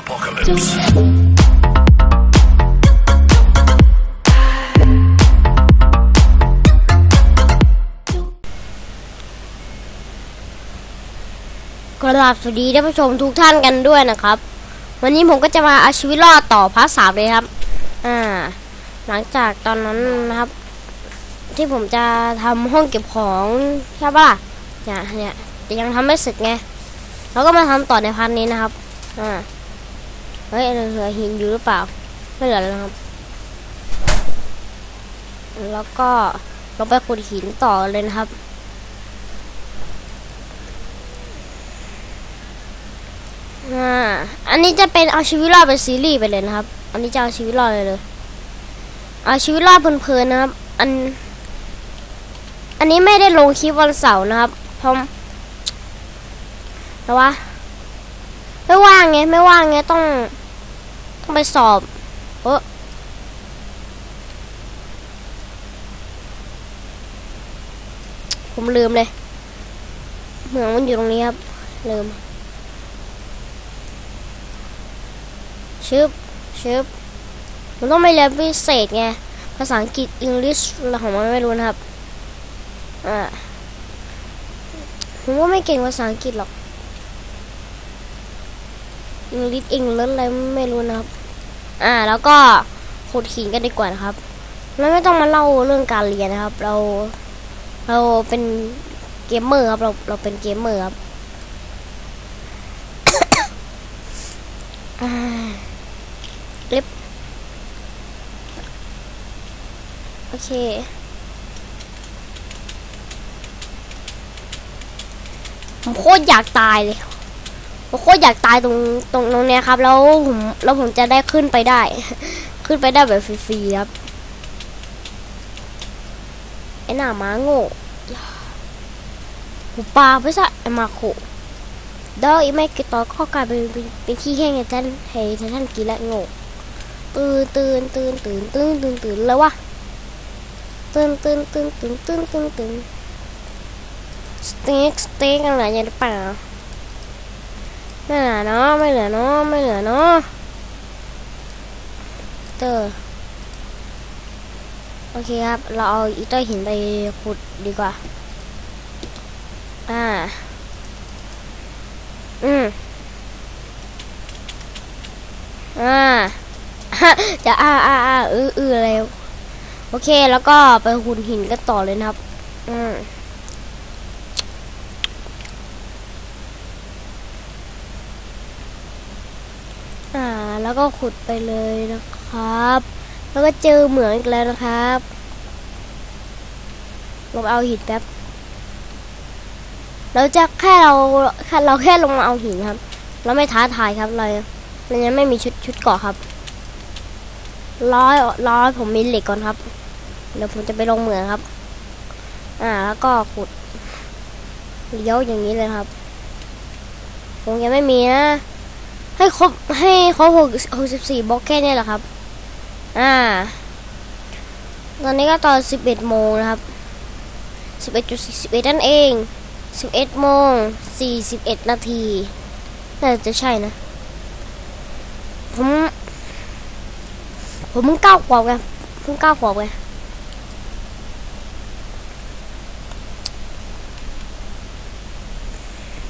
apocalypse. กราบสวัสดีท่านผู้ชมทุกท่านกันด้วยนะครับ วันนี้ผมก็จะมาเอาชีวิตรอดต่อพาร์ทสามเลยครับ อ่า หลังจากตอนนั้นนะครับ ที่ผมจะทำห้องเก็บของใช่ปะล่ะเนี่ยเนี่ยแต่ยังทำไม่เสร็จไงเราก็มาทำต่อในพาร์ทนี้นะครับ อ่า เฮ้ยเหลือหินอยู่หรือเปล่า ไม่เหลือแล้วครับ แล้วก็เราไปขุดหินต่อเลยนะครับอ่าอันนี้จะเป็นเอาชีวิตรอดเป็นซีรีส์ไปเลยนะครับ อันนี้จะเอาชีวิตรอดเลยเลย เอาชีวิตรอดเพลินๆนะครับ อัน อันนี้ไม่ได้ลงคลิปวันเสาร์นะครับ เพราะแต่ว่าไม่ว่างไง ไม่ว่างไงต้อง ต้องไปสอบ เออผมลืมเลย เหมืองมันอยู่ตรงนี้ครับ ลืม ชึบ ชึบ มันต้องไปเรียนพิเศษไง ภาษาอังกฤษ English อะไรของมันไม่รู้นะครับ อ่า ผมว่าไม่เก่งภาษาอังกฤษหรอก English English อะไรไม่รู้นะครับ อ่า แล้วก็ขุดหินกันดีกว่านะครับแล้วไม่ต้องมาเล่าเรื่องการเรียนนะครับ เรา เราเป็นเกมเมอร์ครับ เราเราเป็นเกมเมอร์ครับอ่าลิฟต์โอเค ผมโคตรอยากตายเลยผม โคตรอยากตายตรงตรงตรงเนี้ยครับ แล้วผมแล้วผมจะได้ขึ้นไปได้ ขึ้นไปได้แบบฟรีๆครับไอ้หน้าม้าโง่หูปลาไปซะไอ้มาโคเดออีไม่กี่ต่อข้อกลายเป็นเป็นขี้แห้งไงท่านเฮ้ยท่านกินละโง่ตื่นตื่นตื่นตื่นตื่นตื่นตื่นแล้ววะตื่นตื่นตื่นตื่นตื่นตื่นตื่นสเต็กสเต็กอะไรอย่างนี้เปล่า ไม่เหลือเนาะไม่เหลือเนาะไม่เหลือเนาะเตอร์โอเคครับ เราเอาอีเตอร์หินไปขุดดีกว่า อ่า อืมอ่าจะอ้าอ้าอ้าอื้ออื้ออะไรโอเคแล้วก็ไปหุ่นหินกันต่อเลยนะครับ อืมอ่า แล้วก็ขุดไปเลยนะครับ แล้วก็เจอเหมืองอีกแล้วนะครับลงเอาหินแป๊บเราจะแค่เราแค่เราแค่ลงมาเอาหินครับ เราไม่ท้าทายครับเราเรายังไม่มีชุดชุดเกาะครับร้อยร้อยผมมีเหล็กก่อนครับเดี๋ยวผมจะไปลงเหมืองครับ อ่าแล้วก็ขุดเลี้ยวอย่างนี้เลยครับผมยังไม่มีนะ ให้ครบให้ครบหกหกสิบสี่บล็อกแค่นี้แหละครับ อ่า ตอนนี้ก็ตอนสิบเอ็ดโมงนะครับสิบเอ็ดจุดสิบเอ็ดนั่นเองสิบเอ็ดโมงสี่สิบเอ็ดนาทีน่าจะใช่นะ ผม ผมเพิ่งเก้าขวบไงเพิ่งเก้าขวบไง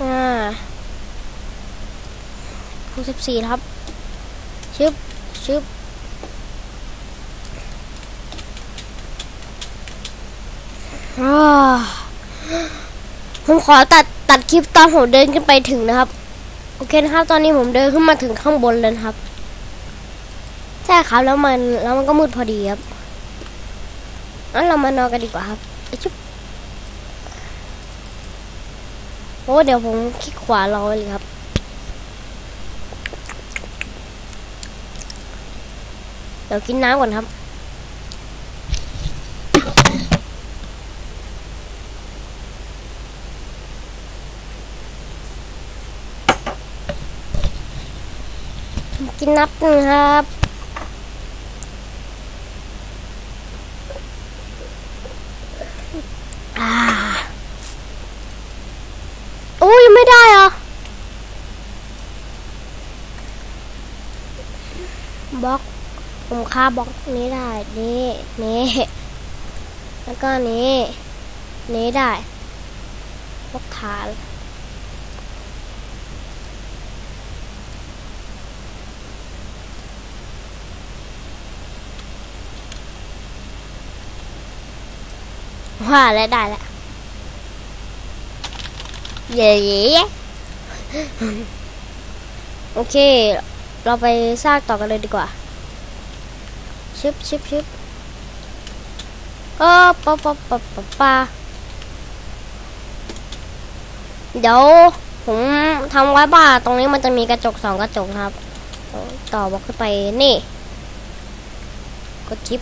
อ่าหก สิบสี่ครับ ชึบ ชึบ ผมขอตัดตัดคลิปตอนผมเดินขึ้นไปถึงนะครับ โอเคนะครับ ตอนนี้ผมเดินขึ้นมาถึงข้างบนเลยนะครับ ใช่ครับ แล้วมันแล้วมันก็มืดพอดีครับงั้นเรามานอนกันดีกว่าครับไอชุบโอ้เดี๋ยวผมคลิกขวารอเลยครับ ดี๋ยวกินน้ำก่อนครับ กินนับหนึ่งครับ อ่าโอ้ยยังไม่ได้เหรอ บล็อก ผม ค่าบล็อกนี้ได้ นี่นี่แล้วก็นี้ นี้ได้บล็อกฐานว่าแล้วได้แล้วเย้โอเค เราไปสร้างต่อกันเลยดีกว่า ชิบชิบชิบเออปะปะปะปะปะเดี๋ยวผมทำไว้บ้าตรงนี้มันจะมีกระจกสองกระจกครับ ต่อบล็อกขึ้นไปนี่กดชิป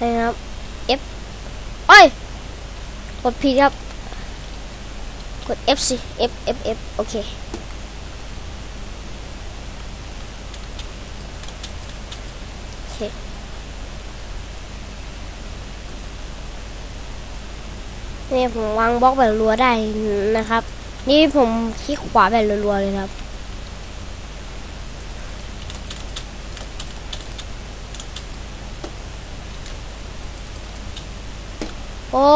นะครับ F โอ้ยกดผิดครับ กด F สิ F F F โอเค คนี่ผมวางบล็อกแบบรัวได้นะครับ นี่ผมคลิกขวาแบบรัวๆเลยครับโอ้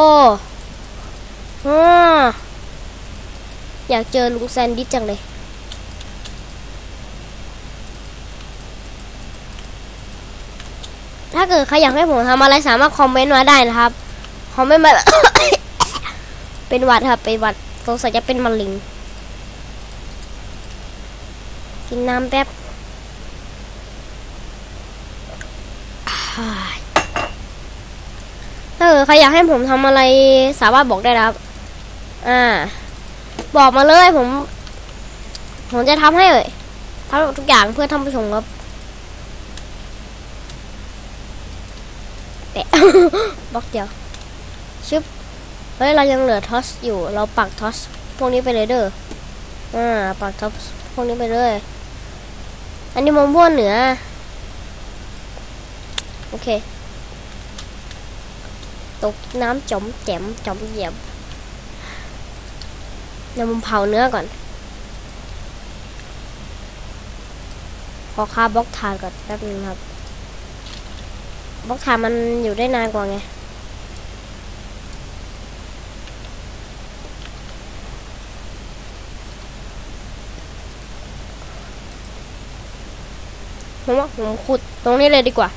อออยากเจอลุงแซนดิสจังเลย ถ้า เกิดใครอยากให้ผมทำอะไรสามารถคอมเมนต์มาได้นะครับ คอมเมนต์มา เป็นวัดครับ เป็นวัดสงสัยจะเป็นมะเร็งกินน้ำแป๊บถ้าเกิดใครอยากให้ผมทำอะไรสามารถบอกได้นะครับ อ่า บอกมาเลยผม ผมจะทำให้เลยทำทุกอย่างเพื่อท่านผู้ชมครับแปะ บล็อกเดียว ชึบ เฮ้ย เรายังเหลือทอสอยู่ เราปักทอสพวกนี้ไปเลยเด้อ อ่า ปักทอสพวกนี้ไปเลย อันนี้มองพวกเหนือ โอเค ตกน้ำจมแจมจมเหยียบเดี๋ยวผมเผาเนื้อก่อน ขอค่าบล็อกทานก่อนแป๊บนึงครับ บล็อกทานมันอยู่ได้นานกว่าไงผมว่าผมขุดตรงนี้เลยดีกว่า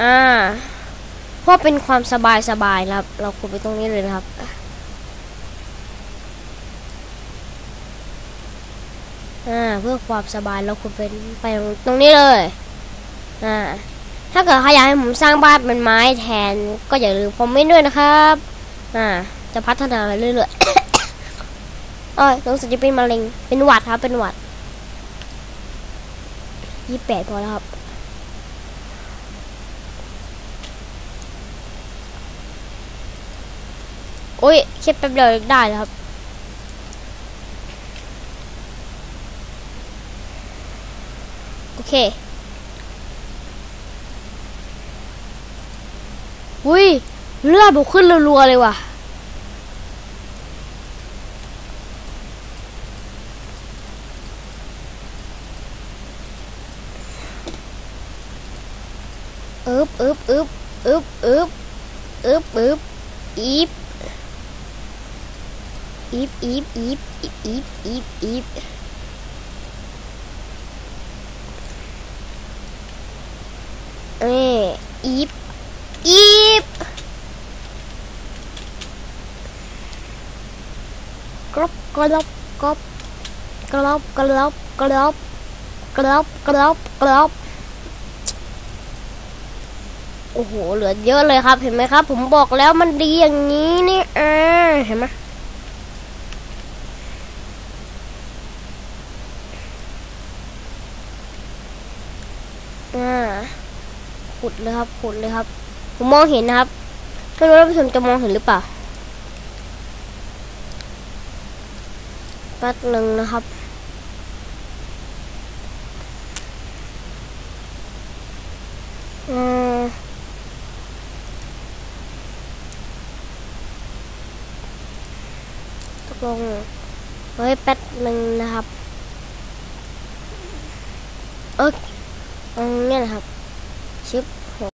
อ่า เพราะเป็นความสบายสบายครับ เราขุดไปตรงนี้เลยนะครับ อ่า เพื่อความสบายเราขุดเป็นไปตรงนี้เลย อ่า ถ้าเกิดใครอยากให้ผมสร้างบ้านเป็นไม้แทน ก็อย่าลืมคอมเมนต์ด้วยนะครับอ่าจะพัฒนาไปเรื่อยๆอ้ยรู้สึกจะเป็นมะเร็ง เป็นหวัดครับ เป็นหวัดยี่แปดพอแล้วครับ โอ้ยแค่แป๊บเดียวได้แล้วครับโอเค อุ้ยเลือดบุกขึ้นรัวๆเลยว่ะอึบอึบอึบอึบอึบอึบอึบอีฟอีฟอีฟอีฟอีฟอีฟอีฟเอ้อีฟอี ฟกรอบกรอบกรอบกรอบกรอบกรอบกรอบกรอบกรอบโอ้โห เหลือเยอะเลยครับ เห็นไหมครับ ผมบอกแล้วมันดีอย่างนี้นี่เออเห็นไหมอ่าขุดเลยครับ ขุดเลยครับ ผมมองเห็นนะครับไม่รู้ว่าผู้ชมจะมองเห็นหรือเปล่าแป๊บหนึ่งนะครับอืมตกลงเฮ้ยแป๊บหนึ่งนะครับ เออตรงนี้นะครับ